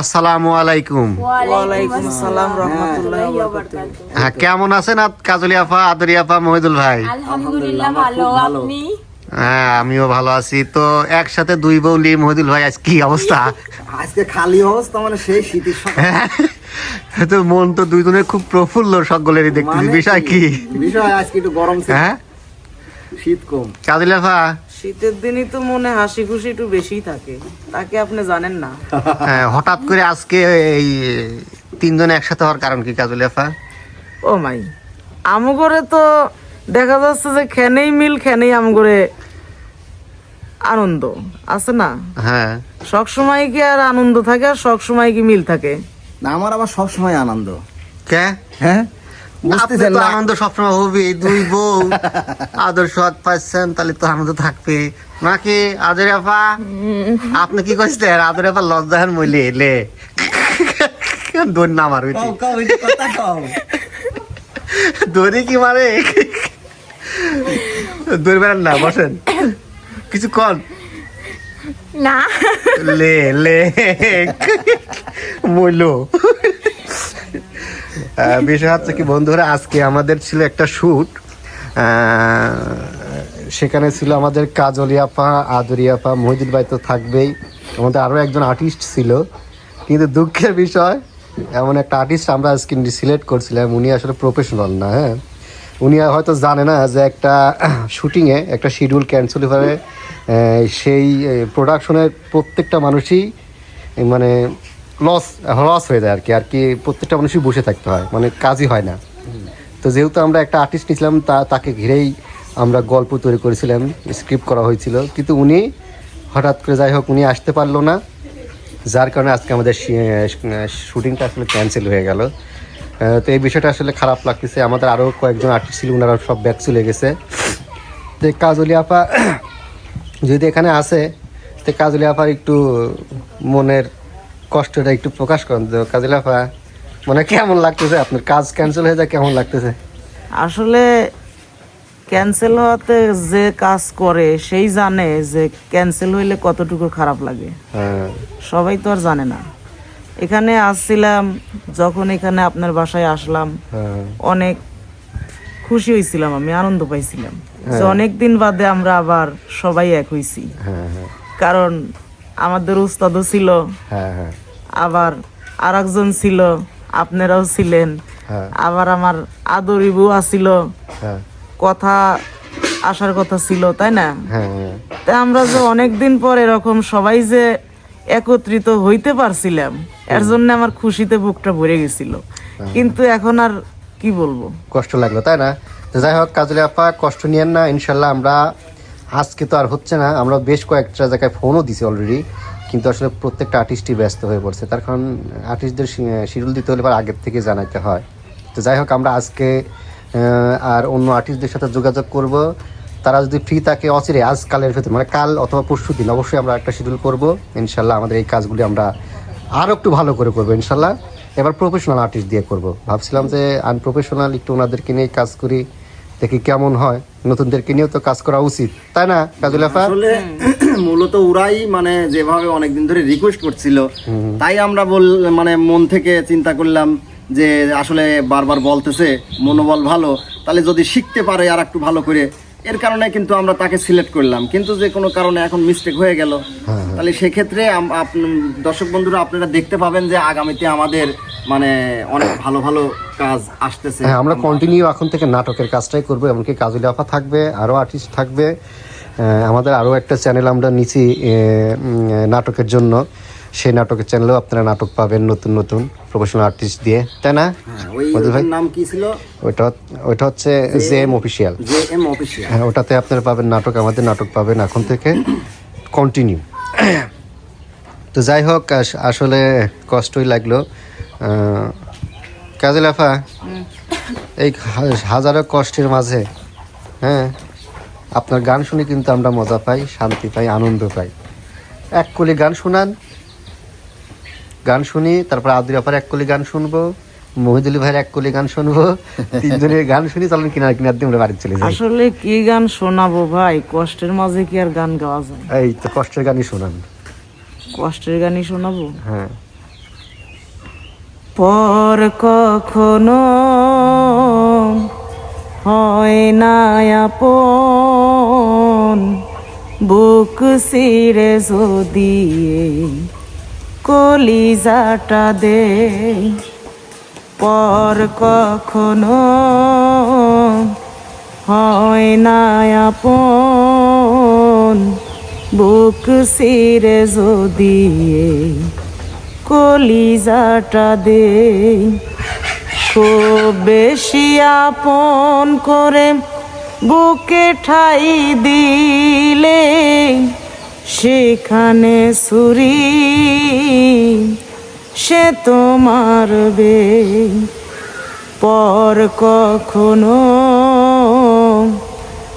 আসসালামু আলাইকুম। ওয়ালাইকুম আসসালাম রহমতুল্লাহ হ্যাঁ কেমন আছেন কাজলি আপা আদরি আপা মহিদুল ভাই? আলহামদুলিল্লাহ ভালো। আপনি? হ্যাঁ আমিও ভালো আছি। তো একসাথে দুই বৌলি মহিদুল ভাই আজ কি অবস্থা? আজকে খালি অবস্থা মানে সেই শীতের সকাল তো মন তো দুইজনের খুব প্রফুল্ল সকলেরই দেখতেছি। মানে বিষয় কি? বিষয় আজকে একটু গরম হ্যাঁ? শীত কম। কাজলি আপা শীতের দিনই তো মনে হাসি খুশি একটু বেশিই থাকে। তাকে আপনি জানেন না। হ্যাঁ, হঠাৎ করে আজকে এই তিনজন একসাথে হওয়ার কারণ কি কাজলি আপা ও মাই আমগরে তো দেখা যাচ্ছে যে খেনেই মিল খেনেই আমগরে আনন্দ আছে না? হ্যাঁ। সব সময় কি আর আনন্দ থাকে আর সব সময় কি মিল থাকে? না আমার আবার সব সময় আনন্দ। কে? হ্যাঁ? বুঝতেছেন না? আনন্দ সবসময় হবে দুই বউ। আদর সৎ পাচ্ছেন তাহলে তো আনন্দ থাকবে। নাকি আদরে আপা? আপনি কি করছেন আদরে আপা লজ্জাহান মইলে এলে। দৌড় না মার কও, কও, এই যে কথা কও। দৌড়ি কি মারে? দৌড় বেড়ান না বসেন। কিছু কন? না। লে লে। মইলো। বিষয় হচ্ছে কি, বন্ধুরা, আজকে আমাদের ছিল একটা শ্যুট সেখানে ছিল আমাদের কাজলি আপা, আদরি আপা, মহিদুল ভাই তো থাকবেই। আমাদের আরও একজন আর্টিস্ট ছিল। কিন্তু দুঃখের বিষয়, এমন একটা আর্টিস্ট আমরা আজকে সিলেক্ট করছিলাম, উনি আসলে প্রফেশনাল না হ্যাঁ? উনি হয়তো জানে না যে একটা শুটিংয়ে একটা শিডিউল ক্যান্সেল হয়ে সেই প্রোডাকশনের প্রত্যেকটা মানুষই মানে লস লস হয়ে যায় আর কি আর কি প্রত্যেকটা মানুষই বসে থাকতে হয় মানে কাজই হয় না। তো যেহেতু আমরা একটা আর্টিস্ট নিয়েছিলাম, তা, তাকে ঘিরেই আমরা গল্প তৈরি করেছিলাম স্ক্রিপ্ট করা হয়েছিল। কিন্তু উনি হঠাৎ করে যাই হোক, উনি আসতে পারল না, যার কারণে আজকে আমাদের শুটিংটা আসলে ক্যান্সেল হয়ে গেল। তো এই বিষয়টা আসলে খারাপ লাগতেছে। আমাদের আরও কয়েকজন আর্টিস্ট ছিল ওনারা সব ব্যাক চলে গেছে। তো কাজলি আপা, যদি এখানে আসে, তো কাজলি আপার একটু মনের কষ্টটা একটু প্রকাশ করেন। তো কাজলি আপা মানে কেমন লাগতেছে? আপনার কাজ ক্যান্সেল হয়ে যায় কেমন লাগতেছে? আসলে ক্যান্সেল হওয়াতে যে কাজ করে সেই জানে যে ক্যান্সেল হইলে কতটুকু খারাপ লাগে। হ্যাঁ। সবাই তো আর জানে না। এখানে আসছিলাম যখন এখানে আপনার বাসায় আসলাম হ্যাঁ। অনেক খুশি হয়েছিলাম আমি আনন্দ পাইছিলাম। যে অনেক দিন বাদে আমরা আবার সবাই এক হইছি। হ্যাঁ হ্যাঁ। কারণ আমাদের উস্তাদও ছিল। হ্যাঁ হ্যাঁ। আবার আর একজন ছিল আপনারাও ছিলেন। হ্যাঁ। আবার আমার আদরিবু আসিল হ্যাঁ। কথা আসার কথা ছিল তাই না? তা আমরা যে অনেকদিন পর এরকম সবাই যে একত্রিত হইতে পারছিলাম এর জন্য আমার খুশিতে বুকটা ভরে গেছিল। কিন্তু এখন আর কি বলব? কষ্ট লাগল তাই না? যাই হোক কাজলি আপা কষ্ট নিয়েন না ইনশাল্লাহ আমরা আজকে তো আর হচ্ছে না, আমরা বেশ কয়েকটা জায়গায় ফোনও দিছি অলরেডি কিন্তু আসলে প্রত্যেকটা আর্টিস্টই ব্যস্ত হয়ে পড়ছে। তার কারণ আর্টিস্টদের শিডিউল দিতে হলে আগের থেকে জানাইতে হয়। তো যাই হোক, আমরা আজকে আর অন্য আর্টিস্টদের সাথে যোগাযোগ করব। তারা যদি ফ্রি থাকে অচিরে, আজ কালের ভেতর মানে কাল অথবা পরশু দিন অবশ্যই আমরা একটা শিডিউল করব। ইনশাল্লাহ আমাদের এই কাজগুলি আমরা আরও একটু ভালো করে করব, ইনশাল্লাহ। এবার প্রফেশনাল আর্টিস্ট দিয়ে করব। ভাবছিলাম যে আনপ্রফেশনাল একটু ওনাদেরকে নিয়ে কাজ করি। দেখি কেমন হয়? নতুনদেরকে নিয়েও তো কাজ করা উচিত তাই না কাজুল আফা? আসলে মূলত ওরাই মানে যেভাবে অনেকদিন ধরে রিকোয়েস্ট করছিল তাই আমরা বল মানে মন থেকে চিন্তা করলাম যে আসলে বারবার বলতেছে মনোবল ভালো তাহলে যদি শিখতে পারে আর একটু ভালো করে এর কারণে কিন্তু আমরা তাকে সিলেক্ট করলাম। কিন্তু যে কোনো কারণে এখন মিস্টেক হয়ে গেল। তাহলে সেক্ষেত্রে দর্শক বন্ধুরা আপনারা দেখতে পাবেন যে আগামীতে আমাদের মানে অনেক ভালো ভালো কাজ আসতেছে। হ্যাঁ আমরা কন্টিনিউ এখন থেকে নাটকের কাজটাই করব এমনকি কাজুল আফা থাকবে আরও আর্টিস্ট থাকবে। আমাদের আরও একটা চ্যানেল আমরা উম, নাটকের জন্য। সেই নাটকের চ্যানেলেও আপনারা নাটক পাবেন নতুন নতুন প্রফেশনাল আর্টিস্ট দিয়ে। তাই না? হ্যাঁ, ওই ভাই? নাম কি ছিল? ওইটা ওইটা হচ্ছে জে এম অফিসিয়াল হ্যাঁ ওটাতে আপনারা পাবেন নাটক আমাদের নাটক পাবেন এখন থেকে। কন্টিনিউ তো যাই হোক আসলে কষ্টই লাগল। আহ, লাফা এই হাজারো কষ্টের মাঝে হ্যাঁ আপনার গান শুনে কিন্তু আমরা মজা পাই শান্তি পাই আনন্দ পাই। এক কলি গান শোনান গান শুনি তারপর আদুরি আপার এক কলি গান শুনব মহিদুলি ভাইয়ের এক কলি গান শুনব তিনজনের গান শুনি চলেন কিনার কিনার দিয়ে আমরা বাড়ি চলে যাই। আসলে কি গান শোনাবো ভাই? কষ্টের মাঝে কি আর গান গাওয়া যায়? এই তো কষ্টের গানই শোনান। কষ্টের গানই শোনাবো? হ্যাঁ। পর কখনো হয় না আপন বুক সিরে যদি কলিজাটা দে। পর কখনো হয় না আপন। বুক সিরে যদি কলিজাটা দে। খুব বেশি আপন করে বুকে ঠাই দিলে সেখানে সুরি, সে তোমার বে পর কখনো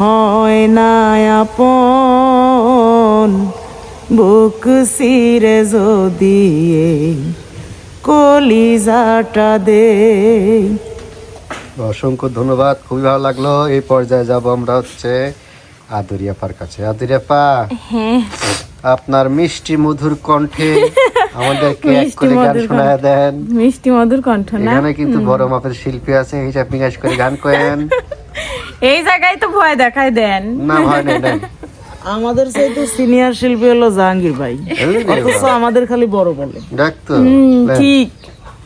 হয় না আপন, বুক সিরে যদি কলিজাটা দে। অসংখ্য ধন্যবাদ, খুবই ভালো লাগল। এই পর্যায়ে যাব আমরা হচ্ছে আদরিয়াপার কাছে। আদরিয়াপা হ্যাঁ। আপনার মিষ্টি মধুর কণ্ঠে আমাদেরকে এক করে গান শোনায় দেন। মিষ্টি মধুর কণ্ঠ না? এখানে কিন্তু বড় মাপের শিল্পী আছে হিসাব নিকাশ করে গান করেন। এই জায়গায় তো ভয় দেখায় দেন। না ভয় নেই নেন আমাদের চাইতে সিনিয়র শিল্পী হলো জাহাঙ্গীর ভাই। অথচ আমাদের খালি বড় বলে। দেখ তো ঠিক।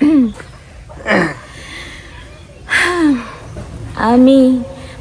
আমি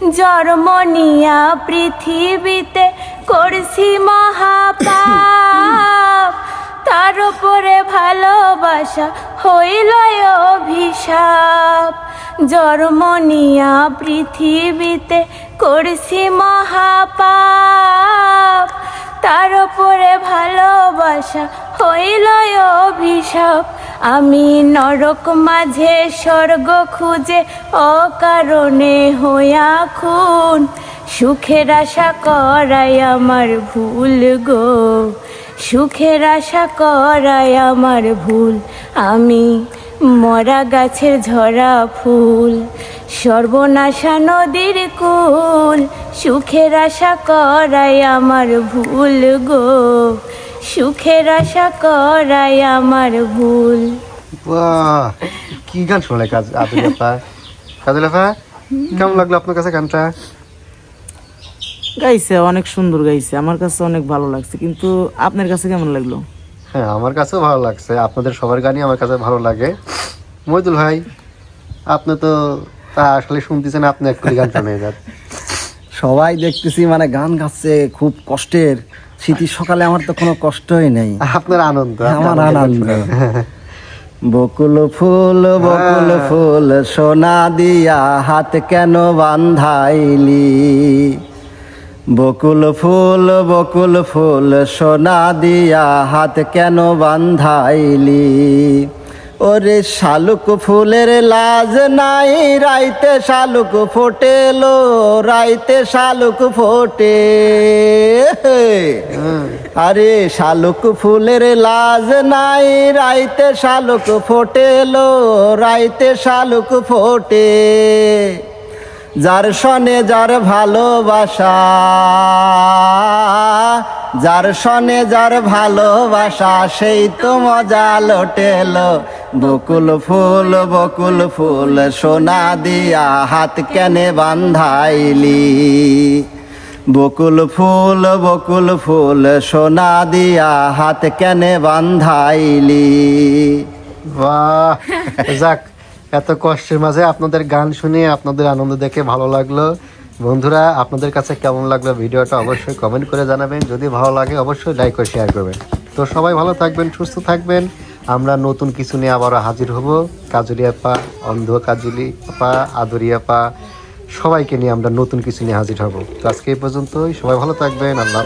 জন্মনিয়া পৃথিবীতে করছি মহাপাপ। তার উপরে ভালোবাসা হইল অভিশাপ। জন্মনিয়া পৃথিবীতে করছি মহাপাপ। তার উপরে ভালোবাসা হইল অভিশাপ। আমি নরক মাঝে স্বর্গ খুঁজে অকারণে হইয়া খুন। সুখের আশা করাই আমার ভুল গো। সুখের আশা করাই আমার ভুল। আমি মরা গাছের ঝরা ফুল। সর্বনাশা নদীর কুল। সুখের আশা করাই আমার ভুল গো। সুখের আশা করাই আমার ভুল। বাহ কি গান শোনালে কাজ আদরিয়াপা কাজলাপা কেমন লাগল আপনার কাছে গানটা? গাইছে অনেক সুন্দর গাইছে। আমার কাছে অনেক ভালো লাগছে কিন্তু আপনার কাছে কেমন লাগল? হ্যাঁ আমার কাছেও ভালো লাগছে। আপনাদের সবার গানই আমার কাছে ভালো লাগে। মইদুল ভাই আপনি তো তা আসলে শুনতেছেন আপনি এক করে গান শোনাই যান। সবাই দেখতেছি মানে গান গাচ্ছে খুব কষ্টের। শীতের সকালে আমার তো কোনো কষ্টই নেই। আপনার আনন্দ আমার আনন্দ। বকুল ফুল বকুল। ফুল সোনা দিয়া হাত কেন বান্ধাইলি? বকুল ফুল বকুল ফুল সোনা দিয়া হাত কেন বান্ধাইলি? ওরে শালুক ফুলের লাজ নাই, রাইতে শালুক ফোটেলো, রাইতে শালুক ফোটে। আরে শালুক ফুলের লাজ নাই, রাইতে শালুক ফোটেলো, রাইতে শালুক ফোটে। যার সনে যার ভালোবাসা যার সনে যার ভালোবাসা, সেই তো মজা লোটেলো। বকুল ফুল বকুল ফুল সোনা দিয়া হাত কেনে বান্ধাইলি। বকুল ফুল বকুল ফুল সোনা দিয়া হাত কেনে বান্ধাইলি। বাহ! যাক, এত কষ্টের মাঝে আপনাদের গান শুনে আপনাদের আনন্দ দেখে ভালো লাগল। বন্ধুরা, আপনাদের কাছে কেমন লাগল ভিডিওটা অবশ্যই কমেন্ট করে জানাবেন। যদি ভালো লাগে, অবশ্যই লাইক ও শেয়ার করবেন। তো সবাই ভালো থাকবেন, সুস্থ থাকবেন। আমরা নতুন কিছু নিয়ে আবারও হাজির হব। কাজুলি আপা, অন্ধ কাজুলি আপা, আদরি আপা, সবাইকে নিয়ে আমরা নতুন কিছু নিয়ে হাজির হব। তো আজকে এই পর্যন্তই। সবাই ভালো থাকবেন। আল্লাহ